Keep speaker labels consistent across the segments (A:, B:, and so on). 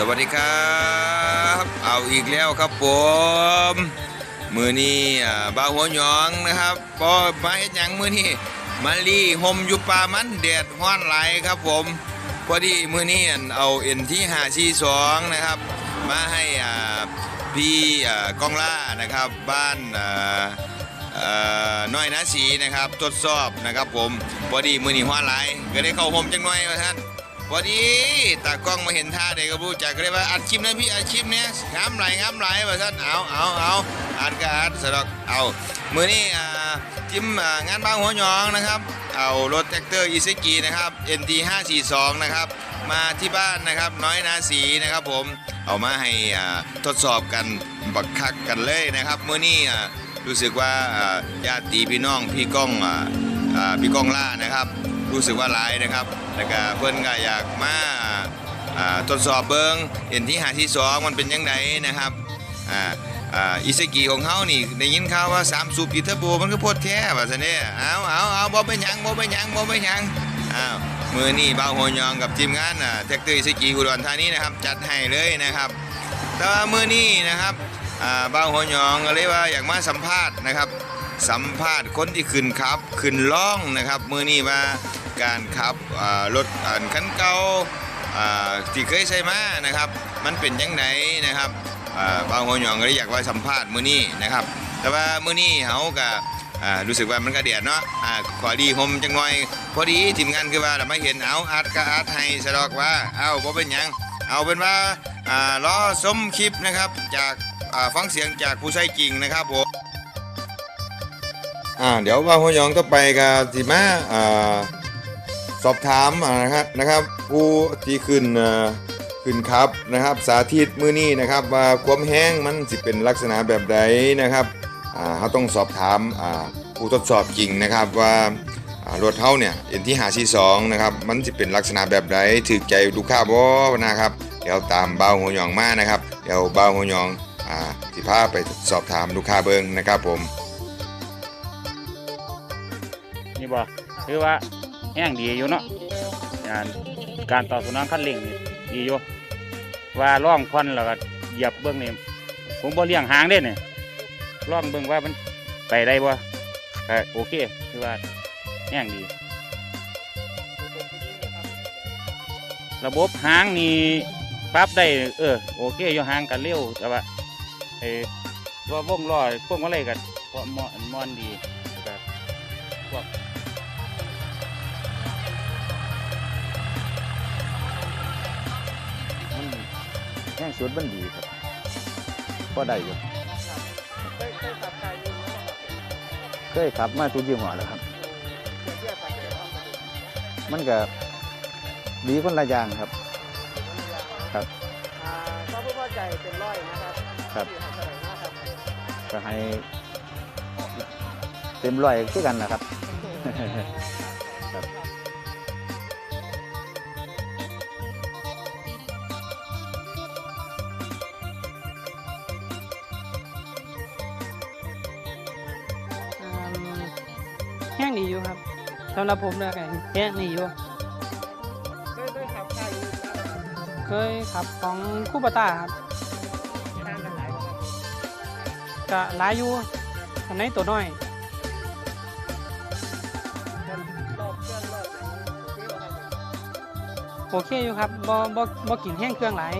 A: สวัสดีครับ เอาอีกแล้วครับผมมือนี้อ่บ่าหัวหยองนะครับพอมาเฮ็ดหยังมือนี้มาลีห่มอยู่ป่ามันแดดฮ้อนไหลครับผมพอดีมือนี้อั่นเอาเอ็นที่หาชีสองนะครับ มาให้อ่าพี่กองล่านะครับบ้านน้อยนาสีนะครับ ทดสอบนะครับผมพอดีมือนี้ฮ้อนไหลายก็ได้เข้าห่มจังหน่อยท่าน พอดีตากล้องมาเห็นท่าเด็กก็รู้จักก็เลยว่าอัดคลิปนะพี่อัดคลิปเนี้ยงามไหลงามไหลว่าท่านเอาเอาเอาอัดก็อัดสะดอกเอามือนี้อ่จิ้มงานบ้างหัวหยองนะครับเอารถแท็กเตอร์อีซกินะครับ NT 542นะครับมาที่บ้านนะครับน้อยนาสีนะครับผมเอามาให้ทดสอบกันบักคักกันเลยนะครับมือนี้อ่รู้สึกว่าญาติพี่น้องพี่ก้องอพี่ก้องล่านะครับ รู้สึกว่าหลายนะครับแล้วก็เพิ่อนก็อยากมาอ่าทดสอบเบิงเห็นที่หาที่สองมันเป็นยังไงนะครับอ่าอิสกิของเขานี่ได้ยินข่าวว่า3สูบอีเทอร์โบมันก็โพดแท้ว่าซั่นเด้เอาเอาเอาบ่เป็นหยังบ่เป็นหยังบ่เป็นหยังอ้าวมือนี้บ่าวโหยองกับทีมงานอ่าแท็กเตอร์อิสกิอุดรธานีนะครับจัดให้เลยนะครับแต่ว่ามือนี้นะครับอ่าบ่าวโหยองก็เลยว่าอยากมาสัมภาษณ์นะครับ สัมภาษณ์คนที่ขึ้นขับขึ้นล่องนะครับมือนี้ว่าการขับรถอ่าคันเก่าอ่าที่เคยใช้มานะครับ มันเป็นยังไงนะครับบางหัวหยองก็เลยอยากว่าสัมภาษณ์มือนี้นะครับ แต่ว่ามือนี้เขาก็อ่ารู้สึกว่ามันก็เดียดเนาะอ่าขอดีหมจังหน่อย พอดีทีมงานคือว่าเราไม่เห็นเอาอัดก็อัดให้สะดอกว่าเอาบ่เป็นยังเอาเป็นว่าอ่ารอชมคลิปนะครับจากฟังเสียงจากผู้ใช้จริงนะครับผม อ่าเดี๋ยวว่าหัวยองก็ไปกับทีมาอ่าสอบถามนะครับนะครับผู้ที่ขึ้นขึ้นครับนะครับ สาธิตมือนี้นะครับว่าความแห้งมันสิเป็นลักษณะแบบใดนะครับอ่าเขาต้องสอบถามอ่าผู้ทดสอบจริงนะครับว่ารถเท่าเนี่ยเอ็นที่หาชีสองนะครับมันสิเป็นลักษณะแบบใดถือใจลูกค้าบ่นะครับ เดี๋ยวตามเบาหัวหยองมานะครับ เดี๋ยวเบาหัวหยองอ่าสิพาไปสอบถามลูกค้าเบิงนะครับผม
B: นี่บ่คือว่าแห้งดีอยู่เนาะการการต่อสนองคันเร่งนี่ดีอยู่ว่าล่องควันแล้วก็เหยียบเบื้องนี่ผมบ่เลี้ยงหางเด้เนี่ยล่องเบื้องว่ามันไปได้บ่โอเคคือว่าแห้งดี ระบบหางนี่ปรับได้เออโอเคอยู่หางกันเร็วแต่ว่าไอ้ตัววงล้อพวกอะไรกันพวกมอนมอนดีแล้วก็พวก สุดมันดีครับก็ได้อยู่เคยขับมาทุกยี่ห้อแล้วครับมันก็ดีคนละอย่างครับ ครับ
C: อ่าพระพุทธใจเป็นร้อยนะครับ
B: ครับ
C: ที่ให้เท่าไหร่นะครับ
B: ก็ให้เต็มร้อยคือกันนะครับครั
C: แห้งดีอยู่ครับสำหรับผมเลยกันแห้งดีอยู่ เคยเคยขับใครเคยขับของคูปต้าครับก็หลายอยู่อันไหนตัวน้อยโอเคอยู่ครับบ่บ่บ่กินแห้งเครื่องหลาย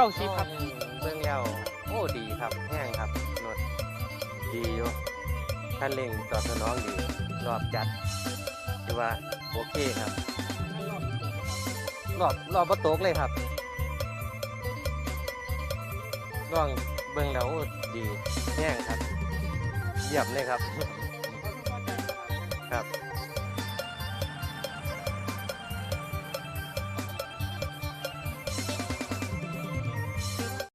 C: เก้าสิบครับ
D: เบื้องแล้วโอ้ดีครับแห้งครับรถดีอยู่คันเร่งตอบสนองดีรอบจัดคือว่าโอเคครับรอบรอบประตกเลยครับร่องเบื้องแล้วโอ้ดีแห้งครับเยี่ยมเลยครับครับ